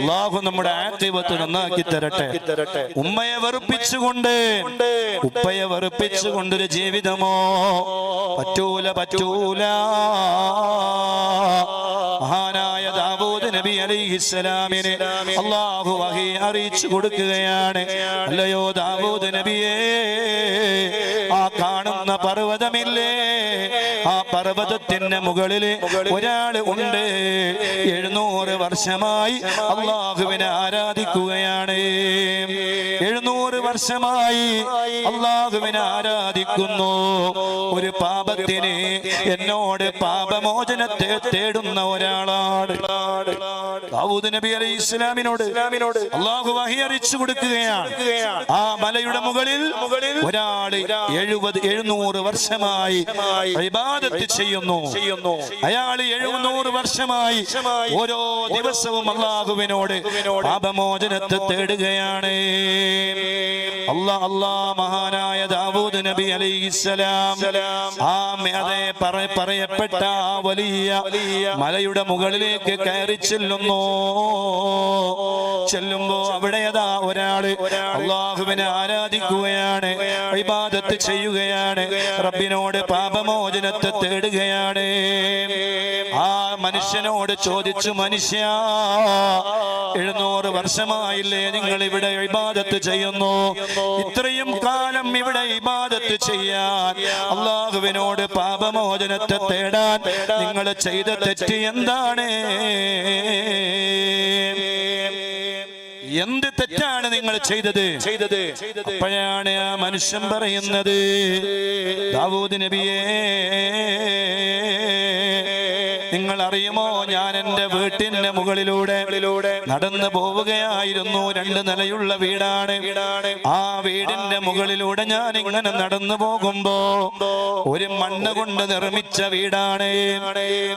അള്ളാഹു നമ്മുടെ ആക്തിവത്ത് നന്നാക്കി തരട്ടെ. ഉമ്മയെ വെറുപ്പിച്ചുകൊണ്ട് ഉപ്പയെ വെറുപ്പിച്ചുകൊണ്ടൊരു ജീവിതമോ? പറ്റൂല പറ്റൂല. മഹാനായ ദാവൂദ് നബി അലൈഹിസ്സലാമിനെ അള്ളാഹു വഹി അറിയിച്ചു കൊടുക്കുകയാണ്. അല്ലയോ ദാവൂദ് നബിയേ ആ കാണുന്ന പർവതമില്ലേ? ആ പർവതത്തിന്റെ മുകളിൽ ഒരാൾ ഉണ്ട്. എഴുന്നൂറ് വർഷമായി അള്ളാഹുവിനെ ആരാധിക്കുകയാണ്. എഴുന്നൂറ് വർഷമായി അള്ളാഹുവിനെ ആരാധിക്കുന്നു. ഒരു പാപത്തിന് എന്നോട് പാപമോചനത്തെ തേടുന്ന ഒരാളാണ്. ദാവൂദ് നബി അലൈഹി ഇസ്ലാമിനോട് അള്ളാഹു വഹി കൊടുക്കുകയാണ്. ആ മലയുടെ മുകളിൽ മുകളിൽ ഒരാൾ എഴുപത് എഴുന്നൂറ് വർഷമായി ഇബാദത്ത് ചെയ്യുന്നു. ചെയ്യുന്നു. അയാൾ എഴുന്നൂറ് വർഷമായി ഓരോ ദിവസവും അള്ളാഹുവിനോട് പാപമോചനത്തെ തേടുകയാണ്. അല്ലാ മഹാനായ ദാവൂദ് നബി അലൈഹിസ്സലാം. ആ അതെ പറയപ്പെട്ട ആ വലിയ മലയുടെ മുകളിലേക്ക് കയറി ചെല്ലുന്നു. ചെല്ലുമ്പോ അവിടെ അതാ ഒരാൾ അള്ളാഹുവിനെ ആരാധിക്കുകയാണ് ഇബാദത്ത് ചെയ്യുകയാണ് റബ്ബിനോട് പാപമോചനത്തെ തേടുകയാണ്. ആ മനുഷ്യനോട് ചോദിച്ചു മനുഷ്യ എഴുന്നൂറ് വർഷമായില്ലേ നിങ്ങൾ ഇവിടെ ഇബാദത്ത് ചെയ്യുന്നു? ഇത്രയും കാലം ഇവിടെ ഇബാദത്ത് ചെയ്യാൻ അള്ളാഹുവിനോട് പാപമോചനത്തെ തേടാൻ നിങ്ങൾ ചെയ്ത തെറ്റ് എന്താണ്? എന്ത് തെറ്റാണ് നിങ്ങൾ ചെയ്തത്? ചെയ്തത് അപ്പോഴാണ് ആ മനുഷ്യൻ പറയുന്നത് ദാവൂദ് നബിയേ അറിയുമോ ഞാൻ എന്റെ വീട്ടിന്റെ മുകളിലൂടെ നടന്നു പോവുകയായിരുന്നു. രണ്ട് നിലയുള്ള വീടാണ്. ആ വീടിന്റെ മുകളിലൂടെ ഞാൻ ഇങ്ങനെ നടന്നു പോകുമ്പോ ഒരു മണ്ണ് കൊണ്ട് നിർമ്മിച്ച വീടാണ്.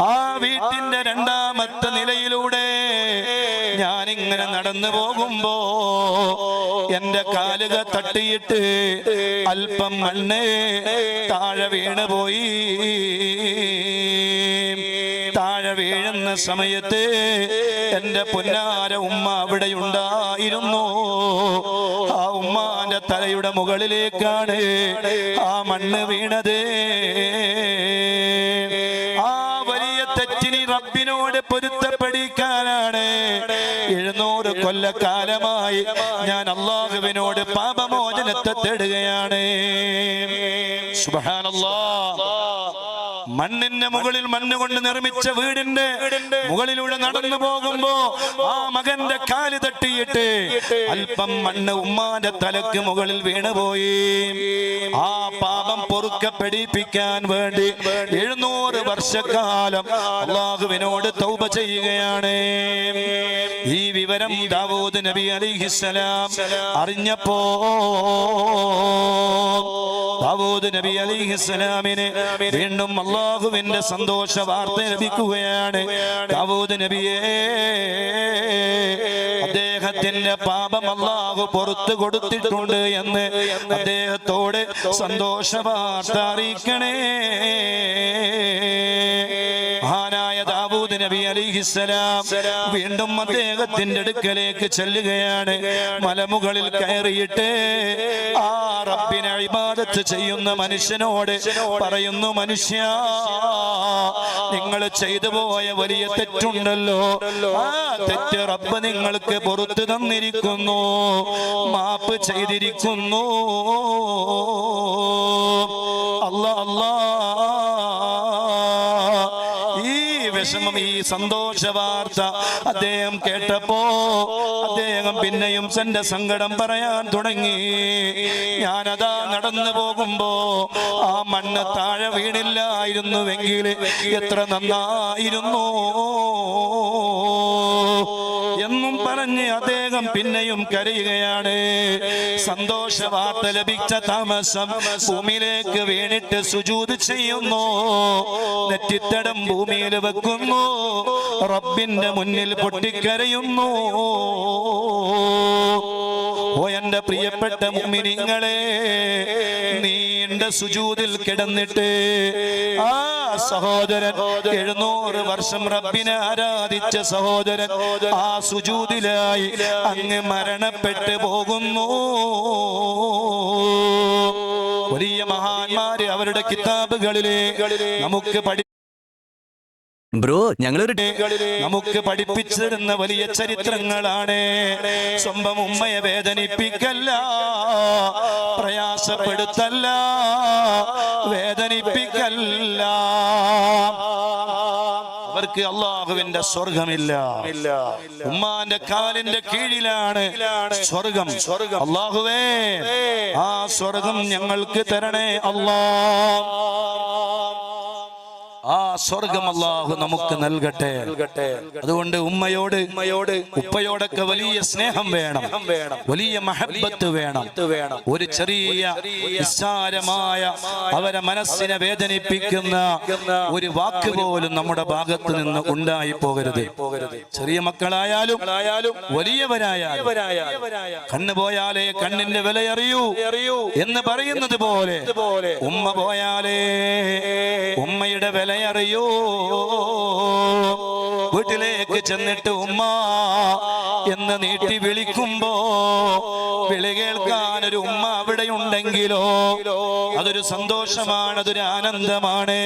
ആ വീട്ടിന്റെ രണ്ടാമത്തെ നിലയിലൂടെ ഞാൻ ഇങ്ങനെ നടന്നു പോകുമ്പോ എന്റെ കാലുക തട്ടിയിട്ട് അല്പം മണ്ണ് താഴെ വീണ് പോയി. താഴെ വീഴുന്ന സമയത്ത് എന്റെ പൊന്നാര ഉമ്മ അവിടെ ഉണ്ടായിരുന്നു. ആ ഉമ്മാന്റെ തലയുടെ മുകളിലേക്കാണ് ആ മണ്ണ് വീണത്. ആ വലിയ തെറ്റിനി റബ്ബിനോട് പൊരുത്തപ്പെടിക്കാനാണ്. എഴുന്നൂറ് കൊല്ലക്കാലമായി ഞാൻ അള്ളാഹുവിനോട് പാപമോചനത്തെ തേടുകയാണ്. സുബ്ഹാനല്ലാ. മണ്ണിന്റെ മുകളിൽ മണ്ണ് കൊണ്ട് നിർമ്മിച്ച വീടിന്റെ മുകളിലൂടെ നടന്നു പോകുമ്പോ ആ മകന്റെ കാൽ തട്ടിയിട്ട് അല്പം മണ്ണ് ഉമ്മാന്റെ തലക്ക് മുകളിൽ വീണുപോയി. ആ പാപം പൊറുക്കപ്പെടിപ്പിക്കാൻ വേണ്ടി എഴുന്നൂറ് വർഷക്കാലം അള്ളാഹുവിനോട് തൗപ ചെയ്യുകയാണ്. ഈ വിവരം ദാവൂദ് നബി അലിഹിസലാം അറിഞ്ഞപ്പോ ദാവൂദ് നബി അലിഹിസ്സലാമിന് വീണ്ടും അള്ളാഹുവിന്റെ സന്തോഷ വാർത്ത ലഭിക്കുകയാണ്. ദാവൂദ് നബിയെ അദ്ദേഹത്തിന്റെ പാപം അള്ളാഹു പുറത്തു കൊടുത്തിട്ടുണ്ട് എന്ന് അദ്ദേഹത്തോട് സന്തോഷ വാർത്ത അറിയിക്കണേ. നബി അലിഹിസലാം വീണ്ടും അദ്ദേഹത്തിന്റെ അടുക്കലേക്ക് ചെല്ലുകയാണ്. മലമുകളിൽ കയറിയിട്ട് ആ റബ്ബിനെ ഇബാദത്ത് ചെയ്യുന്ന മനുഷ്യനോട് പറയുന്നു മനുഷ്യ നിങ്ങൾ ചെയ്തു പോയ വലിയ തെറ്റുണ്ടല്ലോ. ആ തെറ്റ് റബ്ബ് നിങ്ങൾക്ക് പുറത്തു തന്നിരിക്കുന്നു. മാപ്പ് ചെയ്തിരിക്കുന്നു. വിഷമം ഈ സന്തോഷ വാർത്ത അദ്ദേഹം കേട്ടപ്പോ അദ്ദേഹം പിന്നെയും തന്റെ സങ്കടം പറയാൻ തുടങ്ങി. ഞാനതാ നടന്നു പോകുമ്പോ ആ മണ്ണ് താഴെ വീണില്ലായിരുന്നുവെങ്കിൽ എത്ര നന്നായിരുന്നു. അദ്ദേഹം പിന്നെയും കരയുകയാണ്. സന്തോഷ വാർത്ത ലഭിച്ച താമസം ഭൂമിയിലേക്ക് വീണിട്ട് സുജൂത് ചെയ്യുന്നു. നെറ്റിത്തടം ഭൂമിയിൽ വെക്കുന്നു. റബ്ബിന്റെ മുന്നിൽ പൊട്ടിക്കരയുന്നു. എന്റെ പ്രിയപ്പെട്ട മുമിനിങ്ങളെ നീണ്ട സുജൂതിൽ കിടന്നിട്ട് ആ സഹോദരൻ എഴുന്നൂറ് വർഷം റബ്ബിനെ ആരാധിച്ച സഹോദരൻ ആ സുജൂതിലായി അങ്ങ് മരണപ്പെട്ട് പോകുന്നു. വലിയ മഹാന്മാര് അവരുടെ കിതാബുകളിലെ നമുക്ക് പഠി ബ്രോ ഞങ്ങളൊരു നമുക്ക് പഠിപ്പിച്ചിരുന്ന വലിയ ചരിത്രങ്ങളാണ്. സ്വന്തം ഉമ്മയെ വേദനിപ്പിക്കല്ല പ്രയാസപ്പെടുത്തല്ല വേദനിപ്പിക്കല്ല. അവർക്ക് അള്ളാഹുവിന്റെ സ്വർഗമില്ല. ഉമ്മാന്റെ കാലിന്റെ കീഴിലാണ് സ്വർഗം സ്വർഗം. അള്ളാഹുവേ ആ സ്വർഗം ഞങ്ങൾക്ക് തരണേ അല്ലാ. ആ സ്വർഗം അല്ലാഹു നമുക്ക് നൽകട്ടെ. അതുകൊണ്ട് ഉമ്മയോട് ഉമ്മയോട് ഉപ്പയോടൊക്കെ വലിയ സ്നേഹം വേണം. വലിയ മഹബത്ത് വേണം. ഒരു ചെറിയ നിസ്സാരമായ അവരെ മനസ്സിനെ വേദനിപ്പിക്കുന്ന ഒരു വാക്ക് പോലും നമ്മുടെ ഭാഗത്ത് നിന്ന് ഉണ്ടായി പോകരുത്. ചെറിയ മക്കളായാലും വലിയവരായാലും കണ്ണ് പോയാലേ കണ്ണിന്റെ വില അറിയൂ എന്ന് പറയുന്നത് പോലെ ഉമ്മ പോയാലേ ഉമ്മയുടെ വില അറിയൂ വീട്ടിലേക്ക് ചെന്നിട്ട് ഉമ്മ എന്ന് നീട്ടി വിളിക്കുമ്പോ വിളി കേൾക്കാൻ ഒരു ഉമ്മ അവിടെ ഉണ്ടെങ്കിലോ അതൊരു സന്തോഷമാണ് അതൊരു ആനന്ദമാണ്.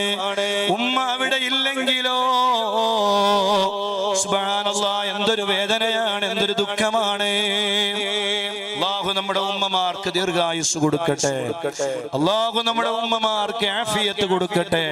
ഉമ്മ അവിടെ ഇല്ലെങ്കിലോ? എന്തൊരു വേദനയാണ് എന്തൊരു ദുഃഖമാണ്. അള്ളാഹു നമ്മുടെ ഉമ്മമാർക്ക് ദീർഘായുസ് കൊടുക്കട്ടെ. അള്ളാഹു നമ്മുടെ ഉമ്മമാർക്ക് ആഫിയത്ത് കൊടുക്കട്ടെ.